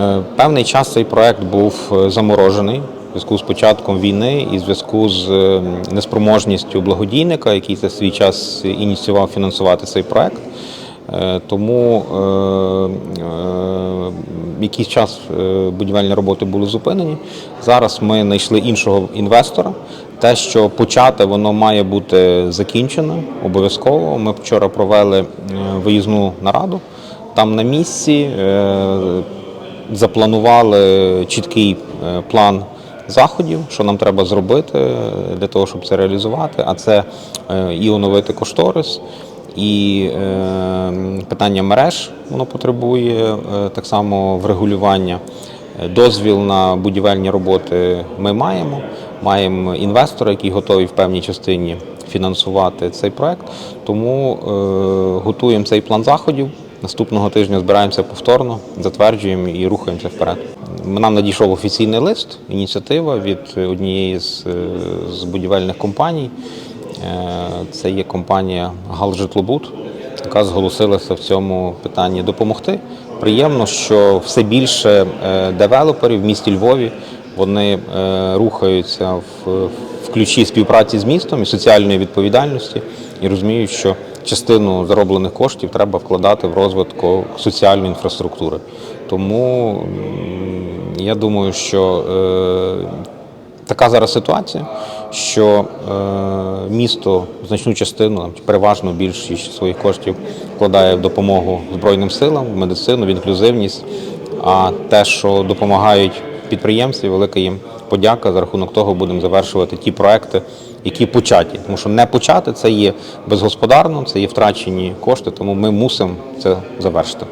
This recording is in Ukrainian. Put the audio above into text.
Е, Певний час цей проект був е, заморожений в зв'язку з початком війни і в зв'язку з е, неспроможністю благодійника, який за свій час ініціював фінансувати цей проект. Тому якийсь час будівельні роботи були зупинені. Зараз ми знайшли іншого інвестора. Те, що почати, воно має бути закінчено обов'язково. Ми вчора провели виїзну нараду там на місці. Запланували чіткий е, план заходів, що нам треба зробити е, для того, щоб це реалізувати. А це е, і оновити кошторис, і питання мереж воно потребує так само врегулювання. Дозвіл на будівельні роботи ми маємо. Маємо інвестора, який готовий в певній частині фінансувати цей проект. Тому е, готуємо цей план заходів. Наступного тижня збираємося повторно, затверджуємо і рухаємося вперед. Нам надійшов офіційний лист, ініціатива від однієї з, е, з будівельних компаній. Е, Це є компанія Галжитлобуд, яка зголосилася в цьому питанні допомогти. Приємно, що все більше е, девелоперів в місті Львові вони рухаються в, в ключі співпраці з містом і соціальної відповідальності і розуміють, що частину зароблених коштів треба вкладати в розвиток соціальної інфраструктури. Тому я думаю, що е, така зараз ситуація, що е, місто значну частину, переважно більшість своїх коштів вкладає в допомогу Збройним силам, в медицину, в інклюзивність. А те, що допомагають підприємці, велика їм подяка. За рахунок того будемо завершувати ті проекти, які початі. Тому що не почати це є безгосподарно, це є втрачені кошти, тому ми мусимо це завершити.